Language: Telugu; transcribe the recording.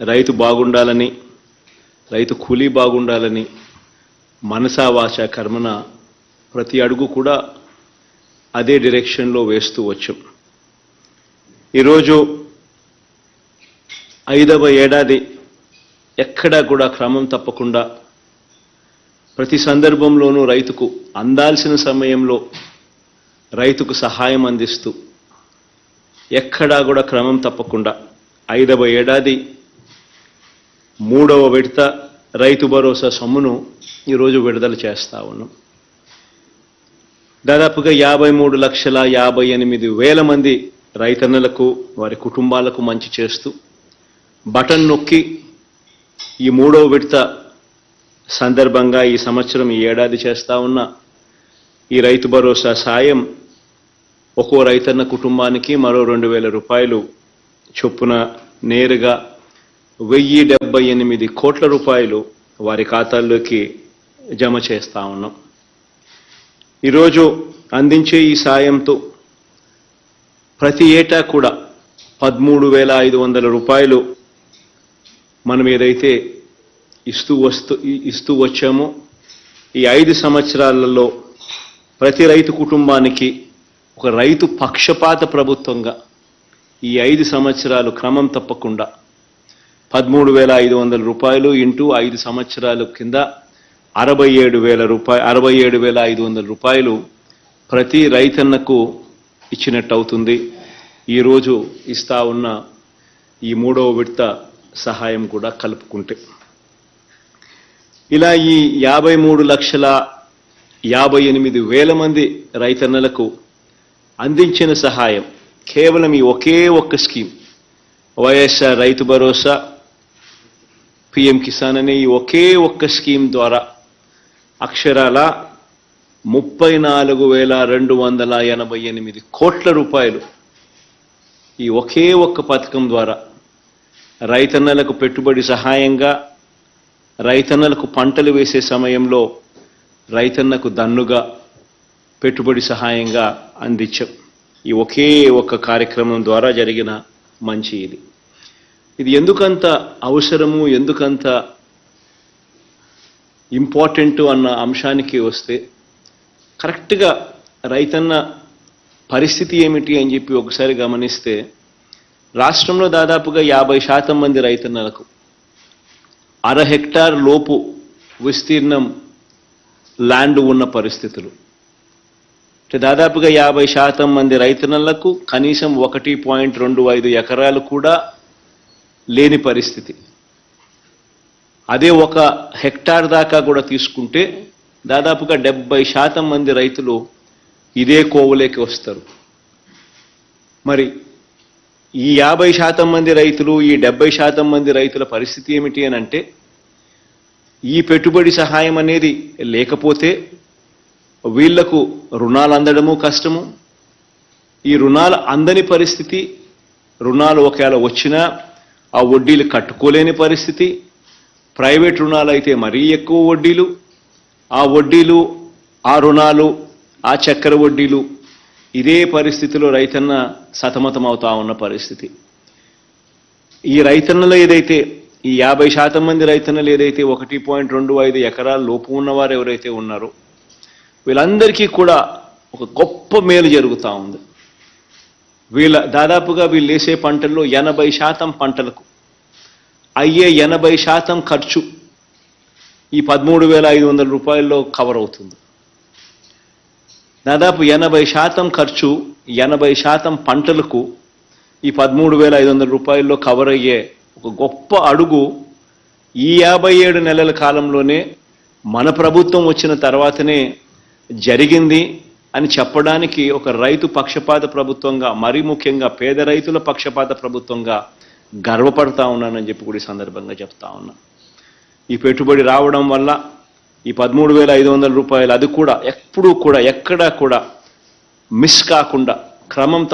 రైతు బాగుండాలని రైతు కూలీ బాగుండాలని మనసా వాచ కర్మన ప్రతి అడుగు కూడా అదే డైరెక్షన్లో వేస్తూ వచ్చాం. ఈరోజు ఐదవ ఏడాది ఎక్కడా కూడా క్రమం తప్పకుండా ప్రతి సందర్భంలోనూ రైతుకు అందాల్సిన సమయంలో రైతుకు సహాయం అందిస్తూ ఎక్కడా కూడా క్రమం తప్పకుండా ఐదవ ఏడాది మూడవ విడత రైతు భరోసా సొమ్మును ఈరోజు విడుదల చేస్తా ఉన్నాం. దాదాపుగా యాభై మూడు లక్షల యాభై ఎనిమిది వేల మంది రైతన్నలకు వారి కుటుంబాలకు మంచి చేస్తూ బటన్ నొక్కి ఈ మూడవ విడత సందర్భంగా ఈ సంవత్సరం ఈ ఏడాది చేస్తా ఉన్న ఈ రైతు భరోసా సాయం ఒక్కో రైతన్న కుటుంబానికి మరో రెండు వేల రూపాయలు చొప్పున నేరుగా వెయ్యి డెబ్బై ఎనిమిది కోట్ల రూపాయలు వారి ఖాతాల్లోకి జమ చేస్తా ఉన్నాం. ఈరోజు అందించే ఈ సాయంతో ప్రతి ఏటా కూడా పదమూడు వేల ఐదు వందల రూపాయలు మనం ఏదైతే ఇస్తూ వస్తూ ఇస్తూ వచ్చామో ఈ ఐదు సంవత్సరాలలో ప్రతి రైతు కుటుంబానికి ఒక రైతు పక్షపాత ప్రభుత్వంగా ఈ ఐదు సంవత్సరాలు క్రమం తప్పకుండా పదమూడు వేల ఐదు వందల రూపాయలు ఇంటూ ఐదు సంవత్సరాల కింద అరవై ఏడు వేల రూపాయలు అరవై ఏడు వేల ఐదు వందల రూపాయలు ప్రతి రైతన్నకు ఇచ్చినట్టు అవుతుంది ఈరోజు ఇస్తా ఉన్న ఈ మూడవ విడత సహాయం కూడా కలుపుకుంటే. ఇలా ఈ యాభై మూడు లక్షల యాభై ఎనిమిది వేల మంది రైతన్నలకు అందించిన సహాయం కేవలం ఈ ఒకే ఒక్క స్కీమ్. వైఎస్ఆర్ రైతు భరోసా పిఎం కిసాన్ అనే ఈ ఒకే ఒక్క స్కీమ్ ద్వారా అక్షరాల ముప్పై నాలుగు వేల రెండు వందల ఎనభై ఎనిమిది కోట్ల రూపాయలు ఈ ఒకే ఒక్క పథకం ద్వారా రైతన్నలకు పెట్టుబడి సహాయంగా రైతన్నలకు పంటలు వేసే సమయంలో రైతన్నకు దన్నుగా పెట్టుబడి సహాయంగా అందించాం. ఈ ఒకే ఒక్క కార్యక్రమం ద్వారా జరిగిన మంచి ఇది. ఇది ఎందుకంత అవసరము ఎందుకంత ఇంపార్టెంట్ అన్న అంశానికి వస్తే కరెక్ట్గా రైతన్న పరిస్థితి ఏమిటి అని చెప్పి ఒకసారి గమనిస్తే రాష్ట్రంలో దాదాపుగా యాభై శాతం మంది రైతన్నలకు అర హెక్టార్ లోపు విస్తీర్ణం ల్యాండ్ ఉన్న పరిస్థితులు. అంటే దాదాపుగా యాభై శాతం మంది రైతన్నలకు కనీసం ఒకటి పాయింట్ రెండు ఐదు ఎకరాలు కూడా లేని పరిస్థితి. అదే ఒక హెక్టార్ దాకా కూడా తీసుకుంటే దాదాపుగా డెబ్బై శాతం మంది రైతులు ఇదే కోవలేకి వస్తారు. మరి ఈ యాభై శాతం మంది రైతులు ఈ డెబ్బై శాతం మంది రైతుల పరిస్థితి ఏమిటి అని అంటే ఈ పెట్టుబడి సహాయం అనేది లేకపోతే వీళ్ళకు రుణాలు అందడము కష్టము. ఈ రుణాలు అందని పరిస్థితి రుణాలు ఒకవేళ వచ్చినా ఆ వడ్డీలు కట్టుకోలేని పరిస్థితి. ప్రైవేట్ రుణాలు అయితే మరీ ఎక్కువ వడ్డీలు. ఆ వడ్డీలు ఆ రుణాలు ఆ చక్కెర వడ్డీలు ఇదే పరిస్థితిలో రైతన్న సతమతమవుతా ఉన్న పరిస్థితి. ఈ రైతన్నలో ఏదైతే ఈ యాభై శాతం మంది రైతన్నలు ఏదైతే ఒకటి పాయింట్ రెండు ఐదు ఎకరాల లోపు ఉన్నవారు ఎవరైతే ఉన్నారో వీళ్ళందరికీ కూడా ఒక గొప్ప మేలు జరుగుతూ ఉంది. వీళ్ళ దాదాపుగా వీళ్ళు వేసే పంటల్లో ఎనభై శాతం పంటలకు అయ్యే ఎనభై శాతం ఖర్చు ఈ పదమూడు వేల ఐదు వందల రూపాయల్లో కవర్ అవుతుంది. దాదాపు ఎనభై శాతం ఖర్చు ఎనభై శాతం పంటలకు ఈ పదమూడు వేల ఐదు వందల రూపాయల్లో కవర్ అయ్యే ఒక గొప్ప అడుగు ఈ యాభై ఏడు నెలల కాలంలోనే మన ప్రభుత్వం వచ్చిన తర్వాతనే జరిగింది. అని చెప్పడానికి ఒక రైతు పక్షపాత ప్రభుత్వంగా మరీ ముఖ్యంగా పేద రైతుల పక్షపాత ప్రభుత్వంగా గర్వపడతా ఉన్నానని చెప్పి కూడా ఈ సందర్భంగా చెప్తా ఉన్నా. ఈ పెట్టుబడి రావడం వల్ల ఈ పదమూడు వేల ఐదు వందల రూపాయలు అది కూడా ఎప్పుడూ కూడా ఎక్కడా కూడా మిస్ కాకుండా క్రమం